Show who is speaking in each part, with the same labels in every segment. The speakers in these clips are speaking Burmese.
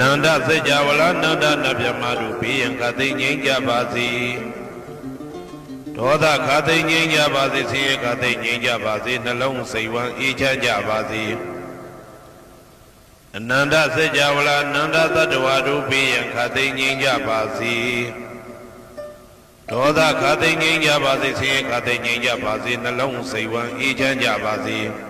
Speaker 1: နန္ဒစေကြဝဠာနန္ဒနဗျမတို့ဘေးရန်ခသိမ့်ငြိမ်းကြပါစေဒေါသခသိမ့်ငြိမ်းကြပါစေဆင်းရဲခသိမ့်ငြိမ်းကြပါစေနှလုံးစိတ်ဝမ်းအေးချမ်းကြပါစေအနန္တစေကြဝဠာနန္ဒသတ္တဝါတို့ဘေးရန်ခသိမ့်ငြိမ်းကြပါစေဒေါသခသိမ့်ငြိမ်းကြပါစေဆင်းရဲခသိမ့်ငြိမ်းကြပါစေနှလုံးစိတ်ဝမ်းအေးချမ်းကြပါစေတ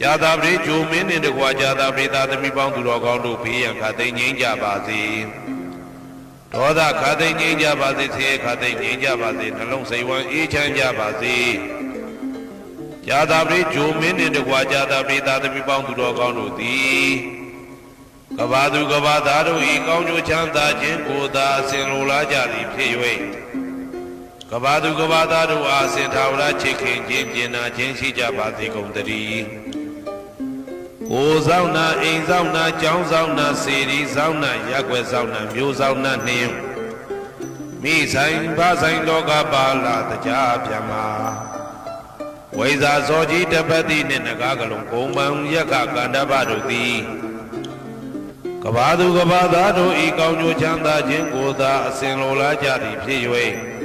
Speaker 1: ကြာသာပရိဂျိုမင်းနှင့်တကွာကြာသာပရိသာသမီပေါင်းသူတော်ကောင်းတို့ဘေးရန်ခသိမ့်ငြိမ်းကြပါစေဒေါသခသိမ့်ငြိမ်းကြပါစေဆင်းရဲခသိမ့်ငြိမ်းကြပါစေနှလုံးစိတ်ဝမ်းအေးချမ်းကြပါစေကြာသာပရိဂျိုမင်းနှင့်တကွာကြာသာပရိသာသမီပေါင်းသူတော်ကောင်းတို့သည်ကဘာသူကဘာသားတို့ဤကောင်းကျိုးချမ်းသာခြင်းကိုသာအစဉ်လိုလားကြသည်ဖြစ်၍ကဘာသူကဘာသားတို့အားစင်ထာဝရချစ်ခင်ခြင်းကျင်နာခြင်းရှိကြပါစေကုန်သတည်း ကိုယ်ဆောင်နာအိမ်ဆောင်နာကျောင်းဆောင်နာစေရီဆောင်နာရက်ွယ်ဆောင်နာမျိုးဆောင်နာနှင်းမိဆိုင်ဘာဆိုင်လောကပါလာတရားပြမဝိဇာဇောကြီးတပတ်တိနှင့်နဂါကလုံးကုံပံရက်ကကန္တပတို့သည်ကဘာသူကဘာသားတို့ဤကောင်းကျိုးချမ်းသာခြင်းကိုသာအစဉ်လိုလားကြသည်ဖြစ်၍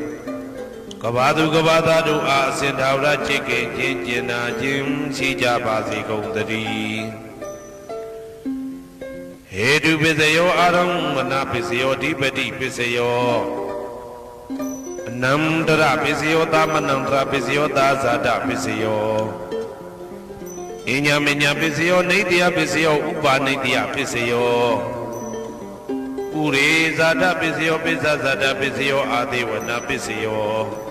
Speaker 1: ကဘာသူကဘာသားတို့အားအစဉ်ထာဝရချစ်ခင်ခြင်းကျင်နာခြင်းရှိကြပါစေကုန်သတည်းဟေတုပစ္စယောအာရုံမနာပစ္စယောဓိပတိပစ္စယောအနန္တရပစ္စယောသမနန္တရပစ္စယောသာဇာတပစ္စယောအညာမညာပစ္စယောနေတ္တယပစ္စယောဥပါနေတ္တယပစ္စယောဥရေဇာတပစ္စယောပစ္စဇာတပစ္စယောအာဒေဝနာပစ္စယော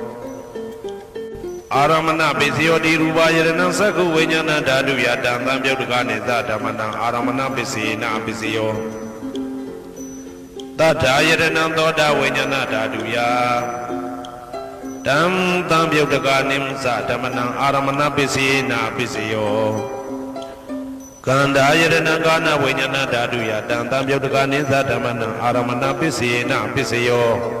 Speaker 1: အာရမဏပစ္စယောတိရူပယရဏံသက္ကုဝိညာဏဓာတုယတံသံပြုတ်တကနိသဓမ္မနံအာရမဏပစ္စေနပစ္စယောတထာယရဏံသောတာဝိညာဏဓာတုယတံသံပြုတ်တကနိသဓမ္မနံအာရမဏပစ္စေနပစ္စယောကန္တာယရဏကာနဝိညာဏဓာတုယတံသံပြုတ်တကနိသဓမ္မနံအာရမဏပစ္စေနပစ္စယော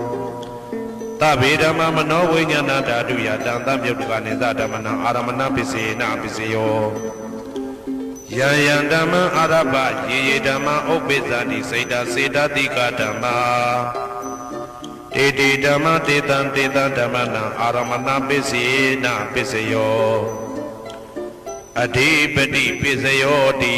Speaker 1: သဗ္ဗေဓမ္မမနောဝိညာဏဓာတုယတံသံပြုတ်တကနိသဓမ္မနံအာရမဏပစ္စေနပစ္စယောယံယံဓမ္မအာရပယေယေဓမ္မဥပ္ပိသတိစိတ်တစေတတိကဓမ္မာတေတေဓမ္မတေတံတေတံဓမ္မနံအာရမဏပစ္စေနပစ္စယောအဓိပတိပစ္စယောတိ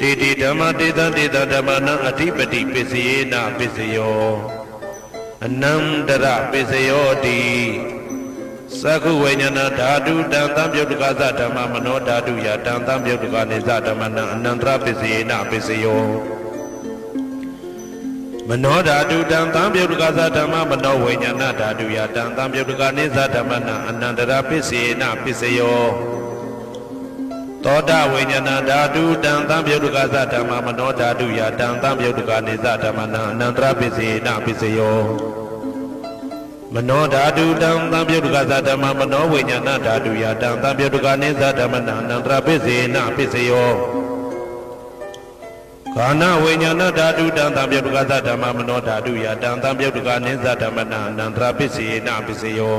Speaker 1: တေတေဓမ္မတေတံတေတံဓမ္မနံအဓိပတိပစ္စယေနပစ္စယောအနန္တရပစ္စယောတိသက္ခုဝိညာဏဓာတုတံသံပြုတ်တကသဓမ္မမနောဓာတုယတံသံပြုတ်တကနေသဓမ္မနံအနန္တရပစ္စယေနပစ္စယောမနောဓာတုတံသံပြုတ်တကသဓမ္မမနောဝိညာဏဓာတုယတံသံပြုတ်တကနေသဓမ္မနံအနန္တရပစ္စယေနပစ္စယော သောတာဝိညာဏဓာတုတံသံပြုတ်တကသဓမ္မမနောဓာတုယတံသံပြုတ်တကနေသဓမ္မနံအနန္တရပစ္စယေနပစ္စယောမနောဓာတုတံသံပြုတ်တကသဓမ္မမနောဝိညာဏဓာတုယတံသံပြုတ်တကနိသဓမ္မနံအနန္တရပစ္စေနပစ္စယောခန္ဓာဝိညာဏဓာတုတံသံပြုတ်တကသဓမ္မမနောဓာတုယတံသံပြုတ်တကနိသဓမ္မနံအနန္တရပစ္စေနပစ္စယော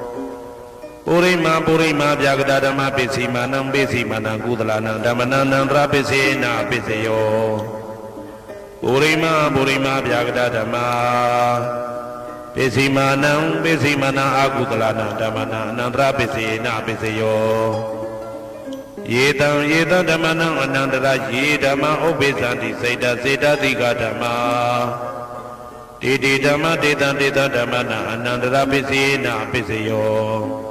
Speaker 1: ပုရိမာပုရိမာဗျာကတဓမ္မပစ္စည်းမာနံပစ္စည်းမာနံကုသလနံဓမ္မနံအနန္တရပစ္စေနပစ္စယောပုရိမာပုရိမာဗျာကတဓမ္မပစ္စည်းမာနံပစ္စည်းမာနံအာကုသလနာဓမ္မနာအနန္တရပစ္စယေနပစ္စယောယေတံယေတံဓမ္မနံအနန္တရယေဓမ္မဥပ္ပိသန္တိစေတစေတသိကဓမ္မာတေတိဓမ္မတေတံတေတံဓမ္မနာအနန္တရပစ္စယေနပစ္စယော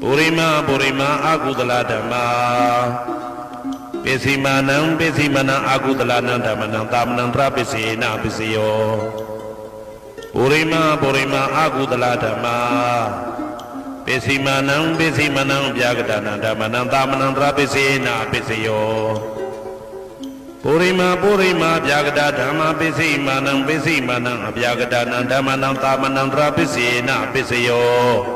Speaker 1: ပုရိမပုရိမအာကုသလဓမ္မာပိစိမာနံပိစိမနံအာကုသလနံဓမ္မနံတာမနံတရပိစေနပိစယောပုရိမပုရိမအာကုသလဓမ္မာပိစိမာနံပိစိမနံဗျာဂဒနာဓမ္မနံတာမနံတရပိစေနပိစယောပုရိမပုရိမဗျာဂဒဓမ္မာပိစိမာနံပိစိမာနံအဗျာဂဒနာဓမ္မနံတာမနံတရပိစေနပိစယော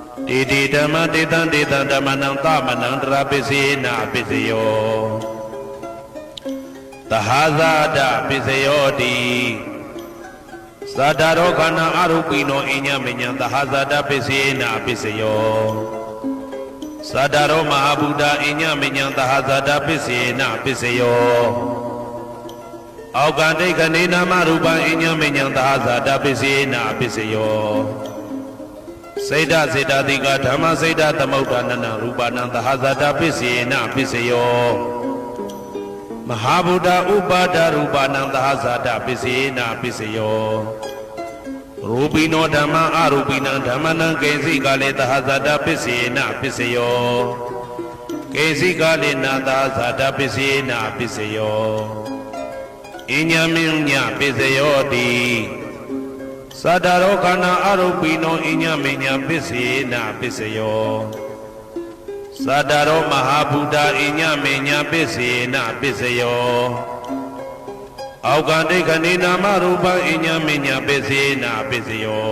Speaker 1: တိတိဓမ္မတေတံတေတံဓမ္မနံသမနံတရာပစ္စေနာပစ္စယောသဟာဇာတပစ္စယောတိသာတာရောခန္ဓာအရုပိနောအညမညံသဟာဇာတပစ္စေနာပစ္စယောသာတာရောမဟာဗုဒ္ဓအညမညံသဟာဇာတပစ္စေနာပစ္စယောအောက်ကန္တိခဏေနာမရူပံအညမညံသဟာဇာတပစ္စေနာပစ္စယော စေတစေတတိကဓမ္မစေတသမုဋ္ဌာနနရူပနံသဟဇတာပစ္စေနပစ္စယောမဟာဗုဒ္ဓဥပါဒရူပနံသဟဇတာပစ္စေနပစ္စယောရူပိနောဓမ္မအရူပိနံဓမ္မနံကေစီကလေသဟဇတာပစ္စေနပစ္စယောကေစီကလေနာသဟဇတာပစ္စေနပစ္စယောအညမင်းညပစ္စယောတိ သတ္တရောခန္ဓာအရုပိနောအညမညာပစ္စေနာပစ္စယောသတ္တရောမဟာဗုဒ္ဓအညမညာပစ္စေနာပစ္စယောအောက်ကဒိဋ္ဌနေနာမရူပအညမညာပစ္စေနာပစ္စယော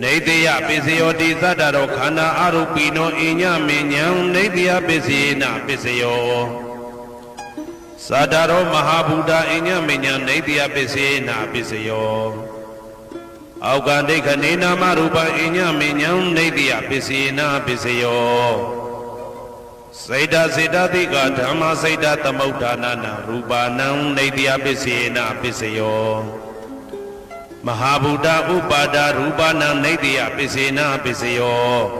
Speaker 1: နေတယပစ္စယောတိသတ္တရောခန္ဓာအရုပိနောအညမညာနေတယပစ္စေနာပစ္စယော သာတာရောမဟာဗုဒ္ဓအညမညာနေတယပစ္စေနာပစ္စယောအောက်ကဒိဋ္ဌနေနာမရူပအညမညာနေတယပစ္စေနာပစ္စယောစေတစေတတိကဓမ္မစေတသမုဋ္ဌာနာနာရူပနံနေတယပစ္စေနာပစ္စယောမဟာဗုဒ္ဓဥပါဒရူပနံနေတယပစ္စေနာပစ္စယော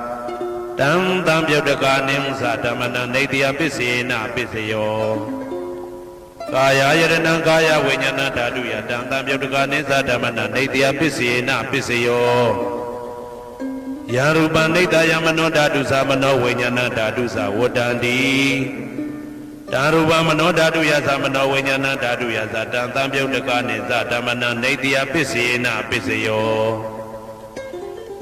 Speaker 1: တံတံပြုတ်တကာနိသဓမ္မနံနေတယပစ္စေနပစ္စယောကာယယရဏံကာယဝိညာဏဓာတုယတံတံပြုတ်တကာနိသဓမ္မနံနေတယပစ္စေနပစ္စယောယာရူပနိတယမနောဓာတုသမနောဝိညာဏဓာတုသဝတ္တန္တိဓာရူပမနောဓာတုယသမနောဝိညာဏဓာတုယသတံတံပြုတ်တကာနိသဓမ္မနံနေတယပစ္စေနပစ္စယော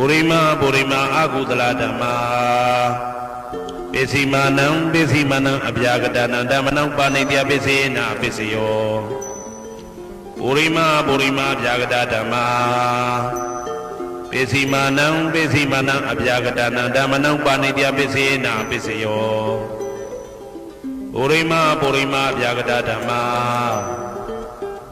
Speaker 1: ပုရိမပုရိမအကုသလဓမ္မာပိစီမာနံပိစီမနံအပြာကတနံဓမ္မနံပါနေတယပိစေနာပိစယောပုရိမပုရိမအပြာကတဓမ္မာပိစီမာနံပိစီမနံအပြာကတနံဓမ္မနံပါနေတယပိစေနာပိစယောပုရိမပုရိမဗျာဂတဓမ္မာ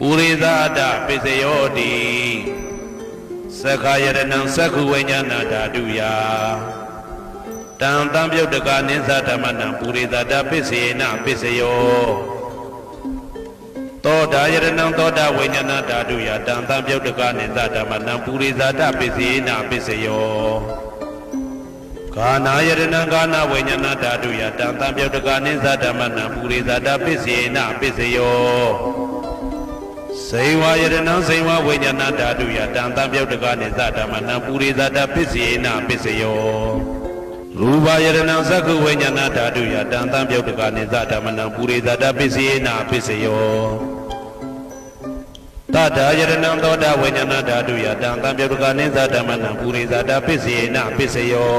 Speaker 1: ပုရိသအတ္တပစ္စယောတိသက္ခာယရဏံသက္ခုဝိညာဏဓာတုယတံတံပြုတ်တကနိသဓမ္မနံပုရိသတ္တပစ္စယေနာပစ္စယောသောတာယရဏံသောတာဝိညာဏဓာတုယတံတံပြုတ်တကနိသဓမ္မနံပုရိသတ္တပစ္စယေနာပစ္စယောကာနာယရဏံကာနာဝိညာဏဓာတုယတံတံပြုတ်တကနိသဓမ္မနံပုရိသတာပစ္စေနပစ္စယော စေဝယရဏံစေဝဝိညာဏဓာတုယတံတံပြုတ်တကနိသဓမ္မနံပုရိသတာပစ္စေနပစ္စယောရူပယရဏံသက္ကုဝိညာဏဓာတုယတံတံပြုတ်တကနိသဓမ္မနံပုရိသတာပစ္စေနပစ္စယောတတယရဏံသောတာဝိညာဏဓာတုယတံတံပြုတ်တကနိသဓမ္မနံပုရိသတာပစ္စေနပစ္စယော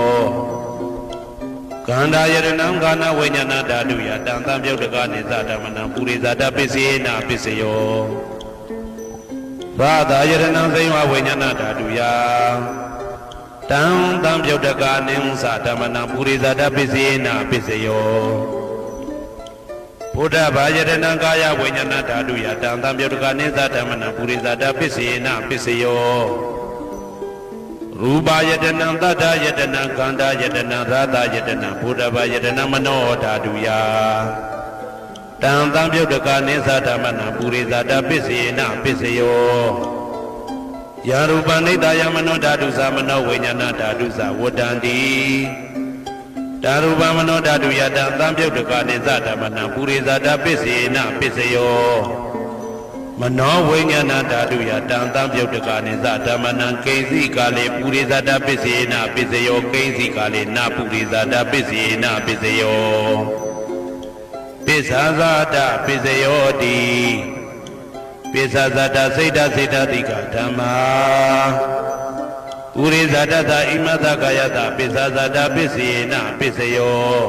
Speaker 1: ကန္တာယရဏံကာနဝိညာဏဓာတုယတံတံပြုတ်တကနိသဓမ္မနံပုရိသတာပစ္စေနာပစ္စယော ဘာသာယရဏံသိဝဝိညာဏဓာတုယတံတံပြုတ်တကနိသဓမ္မနံပုရိသတာပစ္စေနာပစ္စယောဘုဒ္ဓဘာယရဏံကာယဝိညာဏဓာတုယတံတံပြုတ်တကနိသဓမ္မနံပုရိသတာပစ္စေနာပစ္စယောရူပယတနံတတ္တယတနံခန္ဓာယတနံသာသယတနံဘုဒ္ဓဘာယတနံမနောဓာတုယ တံတံပြုတ်တကနိသဓမ္မနံပုရိသတာပစ္စေနပစ္စယောယာရူပနိတယမနောဓာတုသမနောဝိညာဏဓာတုသဝတ္တန္တိဓာရူပမနောဓာတုယတံတံပြုတ်တကနိသဓမ္မနံပုရိသတာပစ္စေနပစ္စယောမနောဝိညာဏဓာတုယတံတံပြုတ်တကနိသဓမ္မနံကိဉ္စီကာလေပုရိသတာပစ္စေနပစ္စယောကိဉ္စီကာလေနပုရိသတာပစ္စေနပစ္စယော ပစ္ဆာဇာတပစ္စယောတိပစ္ဆာဇာတစိတ်တစိတ်တတိကဓမ္မာပုရိသတတဣမသကာယတပစ္ဆာဇာတပစ္စေနပစ္စယော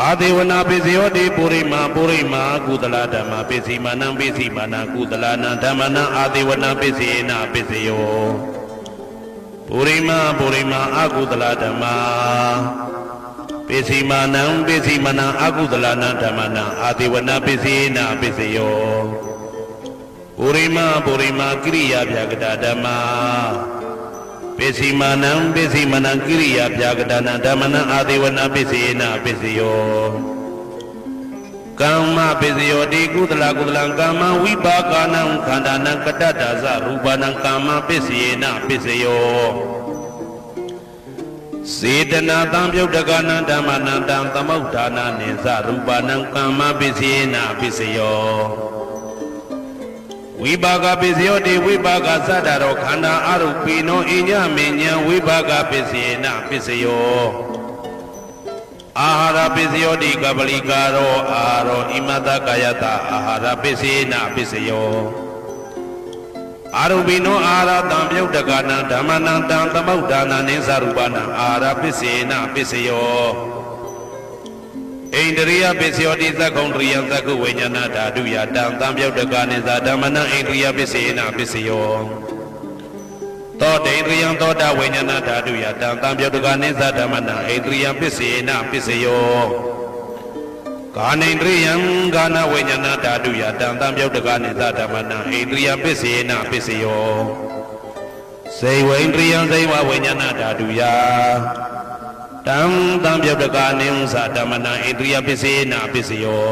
Speaker 1: အာဒေဝနာပိစယောတိပုရိမာပုရိမာကုသလဓမ္မပိစီမာနံပိစီမာနံကုသလနံဓမ္မနံအာဒေဝနာပိစေနပိစယောပုရိမာပုရိမာအကုသလဓမ္မ ပိစီမာနံပိစီမာနံအကုသလနံဓမ္မနံအာဒေဝနာပိစေနပိစယောပုရိမာပုရိမာကိရိယာဗျာကတာဓမ္မာပိစီမာနံပိစီမနံကိရိယာပြာကတနာဓမ္မနံအာဒေဝနာပိစီနာပိစီယောကမ္မပိစီယောတိကုသလကုသလံကာမဝိပါကနံခန္ဓာနံကတ္တတာဇရူပနံကာမပိစီနာပိစီယော စေတနာတံပြုတ်တကနံဓမ္မနံတံသမုဋ္ဌာနာနိသရူပနံကာမပိစီနာပိစီယောဝိပါကပစ္စယောတိဝိပါကသတ္တရောခန္ဓာအရုပိနောအညမဉ္ဇံဝိပါကပစ္စယေနပစ္စယောအာဟာရပစ္စယောတိကပလိကာရောအာရောဣမတကာယတအာဟာရပစ္စယေနပစ္စယော အာရုပိနောအာဟာရတံပြုတ်တကနံဓမ္မနံတံသမုဋ္ဌာနံနိသရူပနံအာဟာရပစ္စယေနပစ္စယောဣန္ဒရိယပစ္စယောတိသက္ကုံတရိယသက္ကုဝိညာဏဓာတုယတံသံပြုတ်တကနိသာဓမ္မနံဣန္ဒရိယပစ္စေနပစ္စယောသောတေန္ဒရိယံသောတာဝိညာဏဓာတုယတံသံပြုတ်တကနိသာဓမ္မနံဣန္ဒရိယပစ္စေနပစ္စယော ကာနိန္ဒရိယံကာနဝိညာဏဓာတုယတံသံပြုတ်တကနိသာဓမ္မနံဣန္ဒရိယပစ္စေနပစ္စယောစေဝိန္ဒရိယံစေဝဝိညာဏဓာတုယတံတံပြုတ်တကနိသာဓမ္မနံဣန္ဒရိယပစ္စေနပစ္စယော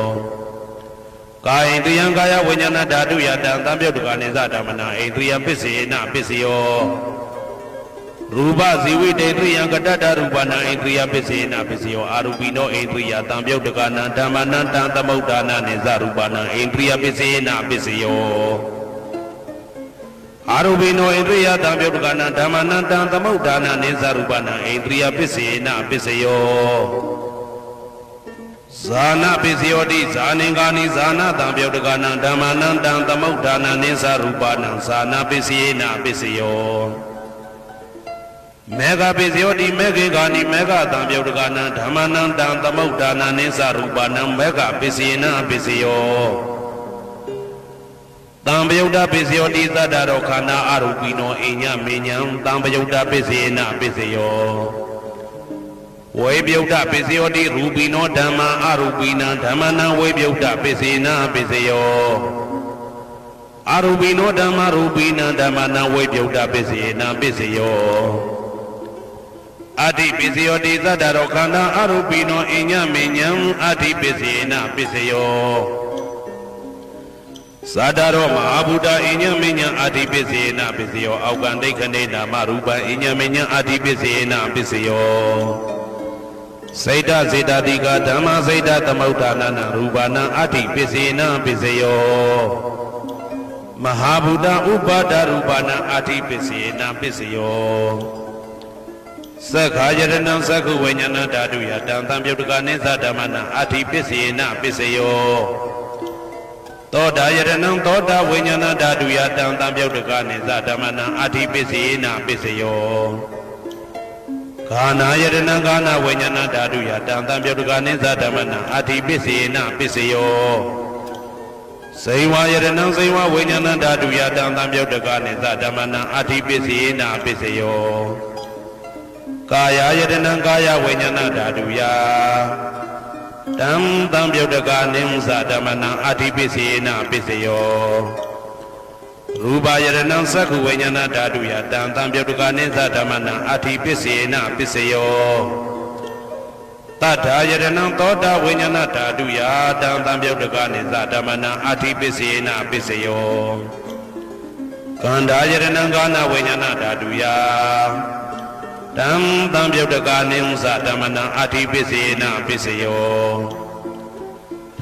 Speaker 1: ကာယိန္ဒရိယံကာယဝိညာဏဓာတုယတံသံပြုတ်တကနိသာဓမ္မနံဣန္ဒရိယပစ္စေနပစ္စယော ရူပဇီဝိတေတ္ရိယံကတတ္တရူပနာဣန္ဒြိယပစ္စေနပစ္စယောအာရူပိနောဣန္ဒြိယတံပြုတ်တကနံဓမ္မနံတံသမုဒ္ဒါနနိဇရူပနာဣန္ဒြိယပစ္စေနပစ္စယောအာရူပိနောဣန္ဒြိယတံပြုတ်တကနံဓမ္မနံတံသမုဒ္ဒါနနိဇရူပနာဣန္ဒြိယပစ္စေနပစ္စယောဇာနာပစ္စယောတိဇာနေကာနိဇာနာတံပြုတ်တကနံဓမ္မနံတံသမုဒ္ဒါနနိဇရူပနာဇာနာပစ္စယေနပစ္စယော မေဃပိစယောတိမေခေကာနိမေဃတံပြုတ်တကနံဓမ္မနံတံသမုဒ္ဒါနံနိသရူပနံမေဃပိစေနပိစယောတံပယုတ်တပိစယောတိသတ္တရောခန္ဓာအရူပိနောအိညမေညံတံပယုတ်တပိစေနပိစယောဝေပယုတ်တပိစယောတိရူပိနောဓမ္မအရူပိနံဓမ္မနံဝေပယုတ်တပိစေနပိစယောအရူပိနောဓမ္မရူပိနံဓမ္မနံဝေပယုတ်တပိစေနပိစယော အတ္တိပစ္စယောတိသတ္တရောခန္ဓာအရူပိနောအညမေညံအတ္တိပစ္စေနပစ္စယောသတ္တရောမဟာဗုဒ္ဓအညမေညံအတ္တိပစ္စေနပစ္စယောအောက်ကံဒိဋ္ဌနေနာမရူပံအညမေညံအတ္တိပစ္စေနပစ္စယောစေတစေတတိကဓမ္မစေတသမုဋ္ဌာနနာရူပနာအတ္တိပစ္စေနပစ္စယောမဟာဗုဒ္ဓဥပါဒရူပနာအတ္တိပစ္စေနပစ္စယော သက္ခာယတနံသက္ခုဝိညာဏဓာတုယတံတံပြုတ်တကနိသဓမ္မနံအာတိပစ္စေနပစ္စယောသောတာယတနံသောတာဝိညာဏဓာတုယတံတံပြုတ်တကနိသဓမ္မနံအာတိပစ္စေနပစ္စယောခန္ဓာယတနံခန္ဓာဝိညာဏဓာတုယတံတံပြုတ်တကနိသဓမ္မနံအာတိပစ္စေနပစ္စယောစေဝယတနံစေဝဝိညာဏဓာတုယတံတံပြုတ်တကနိသဓမ္မနံအာတိပစ္စေနပစ္စယော ကာယယတနံကာယဝိညာဏဓာတုယတံတံပြုတ်တကာနိမသဓမ္မနံအာတိပစ္စေနပစ္စယောရူပယတနံသက္ခုဝိညာဏဓာတုယတံတံပြုတ်တကာနိသဓမ္မနံအာတိပစ္စေနပစ္စယောတထာယတနံသောတာဝိညာဏဓာတုယတံတံပြုတ်တကာနိသဓမ္မနံအာတိပစ္စေနပစ္စယောကန္ဓာယတနံကာနဝိညာဏဓာတုယ တံတံပြုတ်တကာနိသဓမ္မနံအာတိပစ္စေနပစ္စယော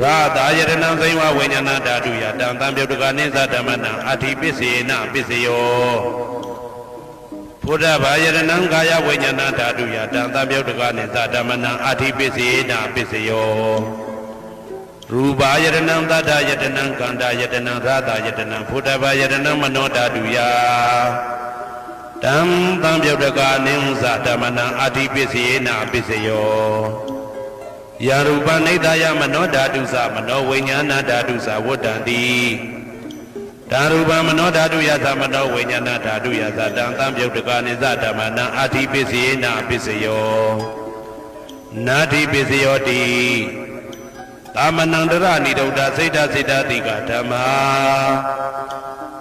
Speaker 1: ရာသာယတနံသိဝဝိညာဏဓာတုယတံတံပြုတ်တကာနိသဓမ္မနံအာတိပစ္စေနပစ္စယောဘုဒ္ဓဘာယတနံကာယဝိညာဏဓာတုယတံတံပြုတ်တကာနိသဓမ္မနံအာတိပစ္စေနပစ္စယောရူပါယတနံသတ္တယတနံကန္တာယတနံရာသာယတနံဘုဒ္ဓဘာယတနံမနောဓာတုယ တံတံပြုတ်တကာနိသဓမ္မနံအာတိပစ္စယေနပစ္စယောယာရူပနိဒာယမနောဓာတုသမနောဝိညာဏဓာတုသဝတ္တံတိဓာရူပမနောဓာတုယသမနောဝိညာဏဓာတုယသတံတံပြုတ်တကာနိသဓမ္မနံအာတိပစ္စယေနပစ္စယောနာတိပစ္စယောတိသမနန္တရဏိဒုဒ္ဒစိတ်တစိတ်တတိကဓမ္မာ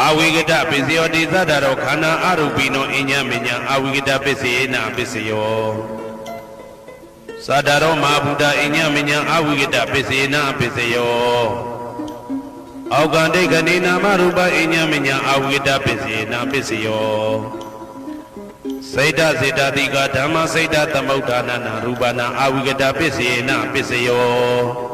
Speaker 1: အာဝိကတပစ္စယောတိသတ္တရောခန္ဓာအရူပိနောအညမညအာဝိကတပစ္စေနပစ္စယောသတ္တရောမဟာဗုဒ္ဓအညမညအာဝိကတပစ္စေနပစ္စယောအောက်ကံဒိဋ္ဌနေနာမရူပအညမညအာဝိကတပစ္စေနပစ္စယောစေတစေတတိကဓမ္မစေတသမုဋ္ဌာနနာရူပနာအာဝိကတပစ္စေနပစ္စယော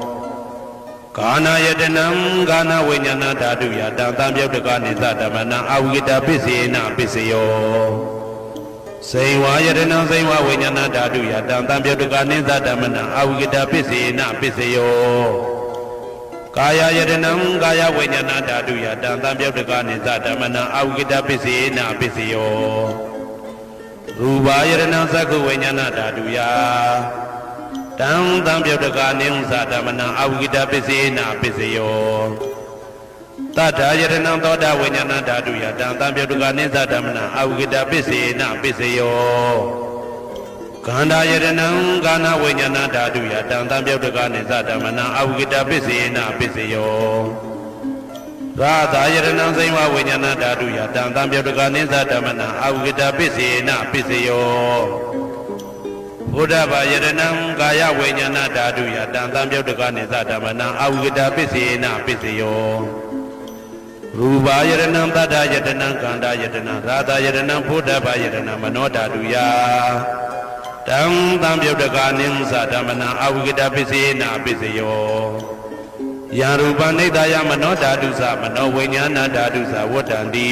Speaker 1: ကာနာယတနံကာနာဝိညာဏဓာတုယတံတံပြုတ်တကနိသဓမ္မနံအာဝိကတပစ္စေနာပစ္စယောစေဝါယတနံစေဝဝိညာဏဓာတုယတံတံပြုတ်တကနိသဓမ္မနံအာဝိကတပစ္စေနပစ္စယောကာယယတနံကာယဝိညာဏဓာတုယတံတံပြုတ်တကနိသဓမ္မနံအာဝိကတပစ္စေနပစ္စယောရူပါယတနံသက္ခဝိညာဏဓာတုယ တံတံပြုတ်တကနိဥ္စဓမ္မနံအာဝိကတပစ္စေနပစ္စယောတထာယတနံသောတာဝိညာဏဓာတုယတံတံပြုတ်တကနိသဓမ္မနံအာဝိကတပစ္စေနပစ္စယောကန္တာယတနံကာနဝိညာဏဓာတုယတံတံပြုတ်တကနိသဓမ္မနံအာဝိကတပစ္စေနပစ္စယောရာသာယတနံစိဝဝိညာဏဓာတုယတံတံပြုတ်တကနိသဓမ္မနံအာဝိကတပစ္စေနပစ္စယော ဘုဒ္ဓဘာယတနံကာယဝိညာဏဓာတုယတံတံပြုတ်တကနိသဓမ္မနံအာဝိကတပစ္စေနပစ္စယောရူပါယတနံတတ္တယတနံကန္တာယတနံရာသယတနံဘုဒ္ဓဘာယတနံမနောဓာတုယတံတံပြုတ်တကာနိမသဓမ္မနံအဝိကတပစ္စေနာပစ္စယောယံရူပနိဒာယမနောဓာတုသမနောဝိညာဏဓာတုသဝတ္တံတိ